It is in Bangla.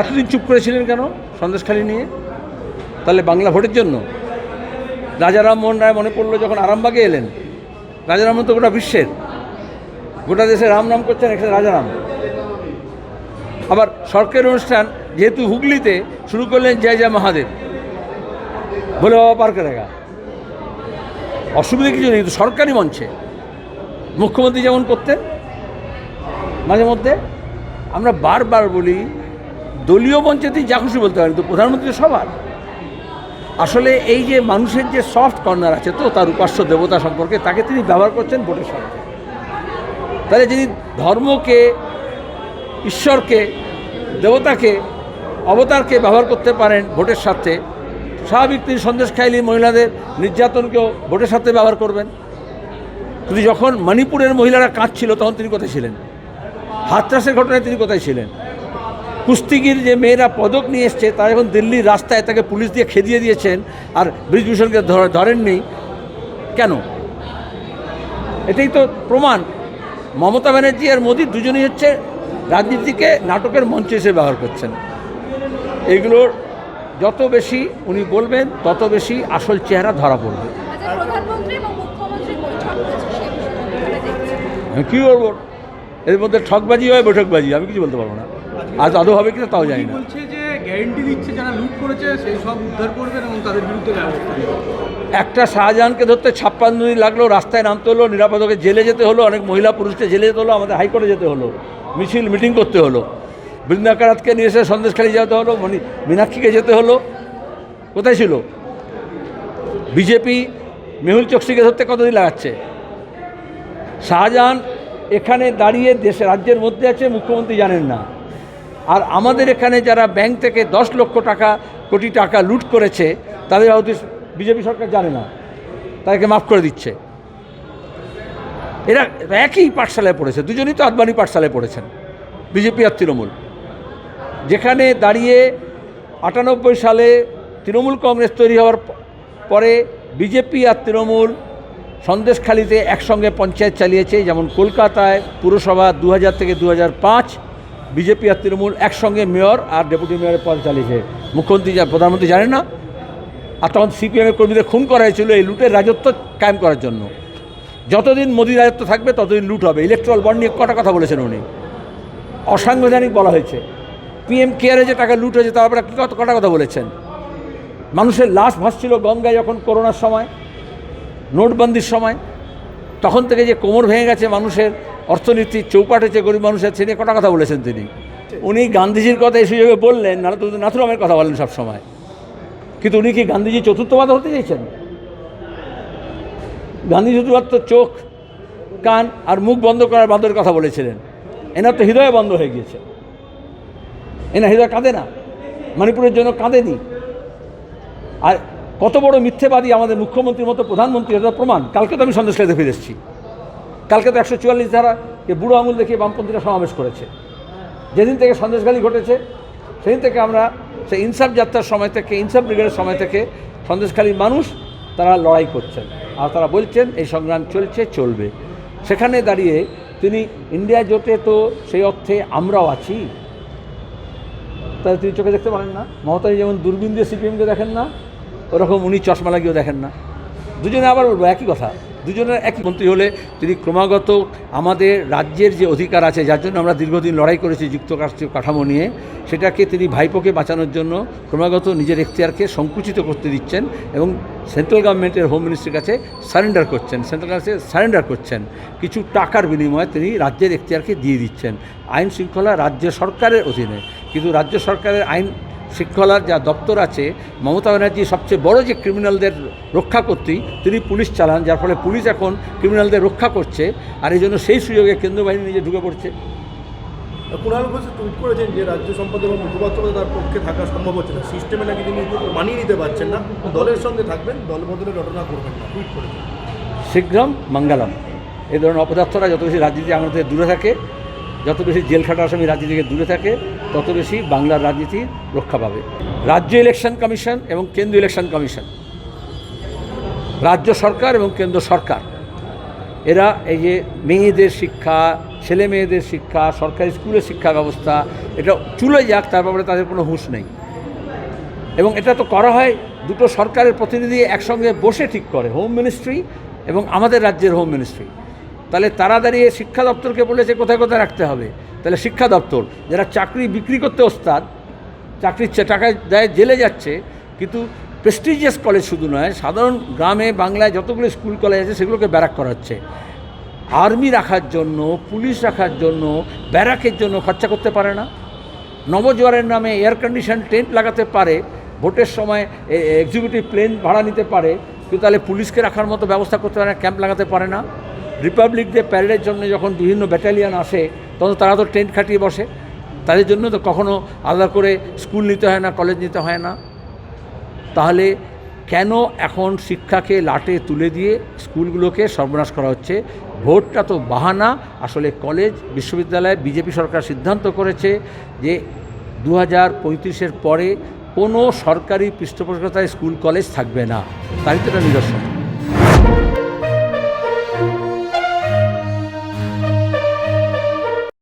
এতদিন চুপ করেছিলেন কেন? সন্দেশখালি নিয়ে? তাহলে বাংলা ভোটের জন্য? রাজারাম মোহন রায় মনে পড়ল যখন আরামবাগে এলেন। রাজারাম তো গোটা বিশ্বের। গোটা দেশে রাম নাম করছেন এখানে রাজারাম আবার সরকারি অনুষ্ঠান যেহেতু হুগলিতে শুরু করলেন জয় জয় মহাদেব। বলে বাবা পার্কে দেখা অসুবিধা কিছু নেই সরকারি মঞ্চে। মুখ্যমন্ত্রী যেমন করতেন, মাঝে মধ্যে। আমরা বারবার বলি দলীয় মঞ্চেতেই যা খুশি বলতে পারেন তো প্রধানমন্ত্রী সবার। আসলে এই যে মানুষের যে সফট কর্নার আছে তো, তার উপাস্য দেবতা সম্পর্কে তাকে তিনি ব্যবহার করছেন ভোটের স্বার্থে তাহলে যিনি ধর্মকে, ঈশ্বরকে, দেবতাকে, অবতারকে ব্যবহার করতে পারেন ভোটের স্বার্থে, স্বাভাবিক তিনি সন্দেশ খাইলি মহিলাদের নির্যাতনকেও ভোটের সাথে ব্যবহার করবেন। কিন্তু যখন মণিপুরের মহিলারা কাঁদছিল, তখন তিনি কোথায় ছিলেন? হাতরাসের ঘটনায় তিনি কোথায় ছিলেন? কুস্তিগির যে মেয়েরা পদক নিয়ে এসছে তারা এখন দিল্লির রাস্তায় তাকে পুলিশ দিয়ে খেদিয়ে দিয়েছেন আর ব্রিজভূষণকে ধর- ধরেননি কেন? এটাই তো প্রমাণ। মমতা ব্যানার্জি আর মোদি দুজনেই হচ্ছে রাজনীতিকে নাটকের মঞ্চ হিসেবে ব্যবহার করছেন। এগুলোর যত বেশি উনি বলবেন তত বেশি আসল চেহারা ধরা পড়বে। আচ্ছা আমি কী করব এর মধ্যে ঠকবাজি হয় বৈঠকবাজি আমি কিছু বলতে পারব না। আজ আদৌ হবে কিনা তাও জানি না। বলছে যে গ্যারেন্টি দিচ্ছে যারা লুট করেছে সেই সব উদ্ধার করবেন এবং তাদের বিরুদ্ধে ব্যবস্থা একটা শাহজাহানকে ধরতে ছাপ্পান্ন দিন লাগল রাস্তায় নামতে হলো নিরাপদকে জেলে যেতে হলো অনেক মহিলা পুরুষকে জেলে যেতে হলো আমাদের হাইকোর্টে যেতে হলো মিছিল মিটিং করতে হলো। বৃন্দাকারাতকে নিয়ে এসে সন্দেশখালি যেতে হলো মনি মীনাক্ষীকে যেতে হলো। কোথায় ছিল? বিজেপি মেহুল চকসিকে ধরতে কতদিন লাগাচ্ছে? শাহজাহান এখানে দাঁড়িয়ে দেশে রাজ্যের মধ্যে আছে মুখ্যমন্ত্রী জানেন না। আর আমাদের এখানে যারা ব্যাংক থেকে দশ লক্ষ টাকা, কোটি টাকা লুট করেছে, তাদের হয়তো বিজেপি সরকার জানে না। তাদেরকে মাফ করে দিচ্ছে। এরা একই পাঠশালায় পড়েছে, দুজনই তো আদবানি পাঠশালায় পড়েছেন, বিজেপি আর তৃণমূল। যেখানে দাঁড়িয়ে আটানব্বই সালে তৃণমূল কংগ্রেস তৈরি হওয়ার পরে বিজেপি আর তৃণমূল সন্দেশখালিতে একসঙ্গে পঞ্চায়েত চালিয়েছে, যেমন কলকাতায় পুরসভা দু হাজার থেকে দু বিজেপি আর তৃণমূল একসঙ্গে মেয়র আর ডেপুটি মেয়রের পদ চালিয়েছে। মুখ্যমন্ত্রী প্রধানমন্ত্রী জানেন না? আর তখন সিপিএমের কর্মীদের খুন করা হয়েছিল এই লুটের রাজত্ব কায়েম করার জন্য। যতদিন মোদী রাজত্ব থাকবে, ততদিন লুট হবে। ইলেকট্রাল বন্ড নিয়ে কটা কথা বলেছেন উনি? অসাংবিধানিক বলা হয়েছে। পিএম কেয়ারে যে টাকা লুট হয়েছে তারপরে কী কত কটা কথা বলেছেন? মানুষের লাশ ভাসছিল গঙ্গায় যখন করোনার সময়, নোটবন্দির সময়। তখন থেকে যে কোমর ভেঙে গেছে মানুষের অর্থনীতি চৌপাট হয়েছে গরিব মানুষের নিয়ে কটা কথা বলেছেন তিনি। উনি গান্ধীজির কথা এই সুযোগে বললেন নাহলে তো নাথুরামের কথা বলেন সব সময়। কিন্তু উনি কি গান্ধীজি চতুর্থবাদ হতে চাইছেন? গান্ধী শুধুমাত্র চোখ, কান আর মুখ বন্ধ করার বাঁধের কথা বলেছিলেন। এনার তো হৃদয় বন্ধ হয়ে গিয়েছে। এনার হৃদয় কাঁদে না? মণিপুরের জন্য কাঁদেনি। আর কত বড় মিথ্যেবাদী আমাদের মুখ্যমন্ত্রীর মতো প্রধানমন্ত্রী এটা প্রমাণ? কালকে তো আমি সন্দেশ সন্দেশখালিতে ফিরে এসেছি। কালকে তো একশো চুয়াল্লিশ ধারা বুড়ো আঙুল দেখিয়ে বামপন্থীরা সমাবেশ করেছে। যেদিন থেকে সন্দেশখালি ঘটেছে, সেদিন থেকে আমরা সেই ইনসাফ যাত্রার সময় থেকে, ইনসাফ ব্রিগেডের সময় থেকে সন্দেশখালীর মানুষ তারা লড়াই করছেন আর তারা বলছেন, এই সংগ্রাম চলছে, চলবে। সেখানে দাঁড়িয়ে তিনি, ইন্ডিয়া জোটে তো সেই অর্থে আমরাও আছি। তাহলে তিনি চোখে দেখতে পারেন না। মমতাজি যেমন দূরবীন দিয়ে সিপিএমকে দেখেন না, ওরকম উনি চশমা লাগিয়েও দেখেন না। দুজনে আবার বলব, একই কথা। দুজনের একই মন্ত্রী হলে তিনি ক্রমাগত আমাদের রাজ্যের যে অধিকার আছে, যার জন্য আমরা দীর্ঘদিন লড়াই করেছি যুক্তরাষ্ট্রীয় কাঠামো নিয়ে, সেটাকে তিনি ভাইপোকে বাঁচানোর জন্য ক্রমাগত নিজের এখতিয়ারকে সংকুচিত করতে দিচ্ছেন এবং সেন্ট্রাল গভর্নমেন্টের হোম মিনিস্ট্রির কাছে সারেন্ডার করছেন, সেন্ট্রাল কাছে সারেন্ডার করছেন। কিছু টাকার বিনিময়ে তিনি রাজ্যের এখতিয়ারকে দিয়ে দিচ্ছেন। আইন শৃঙ্খলা রাজ্য সরকারের অধীনে, কিন্তু রাজ্য সরকারের আইন শৃঙ্খলার যা দপ্তর আছে মমতা ব্যানার্জি সবচেয়ে বড় যে ক্রিমিনালদের রক্ষা করতেই তিনি পুলিশ চালান যার ফলে পুলিশ এখন ক্রিমিনালদের রক্ষা করছে আর এই জন্য সেই সুযোগে কেন্দ্র বাহিনী নিজে ঢুকে পড়ছে। কুণাল ঘোষ টুইট করেছেন যে রাজ্য সম্পাদক এবং মুখপাত্র তার পক্ষে থাকা সম্ভব হচ্ছে না। সিস্টেমে নাকি তিনি মানিয়ে নিতে পারছেন না। দলের সঙ্গে থাকবেন দল বদলে ঘটনা করবেন না। টুইট করেছেন। শীঘ্রম মঙ্গলম। এই ধরনের অপদার্থরা যত বেশি রাজনীতি থেকে দূরে থাকে যত বেশি জেল খাটা আসামি রাজনীতি থেকে দূরে থাকে তত বেশি বাংলার রাজনীতি রক্ষা পাবে। রাজ্য ইলেকশন কমিশন এবং কেন্দ্রীয় ইলেকশন কমিশন, রাজ্য সরকার এবং কেন্দ্র সরকার, এরা এই যে মেয়েদের শিক্ষা, ছেলে মেয়েদের শিক্ষা, সরকারি স্কুলের শিক্ষা ব্যবস্থা, এটা চুলে যাক, তার ব্যাপারে তাদের কোনো হুঁশ নেই। এবং এটা তো করা হয়, দুটো সরকারের প্রতিনিধি একসঙ্গে বসে ঠিক করে হোম মিনিস্ট্রি এবং আমাদের রাজ্যের হোম মিনিস্ট্রি তাহলে তারা দাঁড়িয়ে শিক্ষা দপ্তরকে বলেছে, কোথায় কোথায় রাখতে হবে? তাহলে শিক্ষা দপ্তর, যারা চাকরি বিক্রি করতে ওস্তাদ, চাকরির টাকায় দেয়, জেলে যাচ্ছে, কিন্তু প্রেস্টিজিয়াস কলেজ শুধু নয়, সাধারণ গ্রামে, বাংলায় যতগুলো স্কুল কলেজ আছে, সেগুলোকে ব্যারাক করা হচ্ছে আর্মি রাখার জন্য পুলিশ রাখার জন্য ব্যারাকের জন্য খরচা করতে পারে না। নবজোয়ারের নামে এয়ার কন্ডিশন টেন্ট লাগাতে পারে, ভোটের সময় এক্সিকিউটিভ প্লেন ভাড়া নিতে পারে, কিন্তু তাহলে পুলিশকে রাখার মতো ব্যবস্থা করতে পারে না ক্যাম্প লাগাতে পারে না। রিপাবলিক ডে প্যারেডের জন্য যখন বিভিন্ন ব্যাটালিয়ান আসে তখন তারা তো টেন্ট খাটিয়ে বসে। তাদের জন্য তো কখনো আলাদা করে স্কুল নিতে হয় না, কলেজ নিতে হয় না। তাহলে কেন এখন শিক্ষাকে লাটে তুলে দিয়ে স্কুলগুলোকে সর্বনাশ করা হচ্ছে? ভোটটা তো বাহানা। আসলে কলেজ, বিশ্ববিদ্যালয়, বিজেপি সরকার সিদ্ধান্ত করেছে যে দু হাজার পঁয়ত্রিশের পরে কোনো সরকারি পৃষ্ঠপোষকতায় স্কুল, কলেজ থাকবে না। তারই তো এটা নিদর্শন।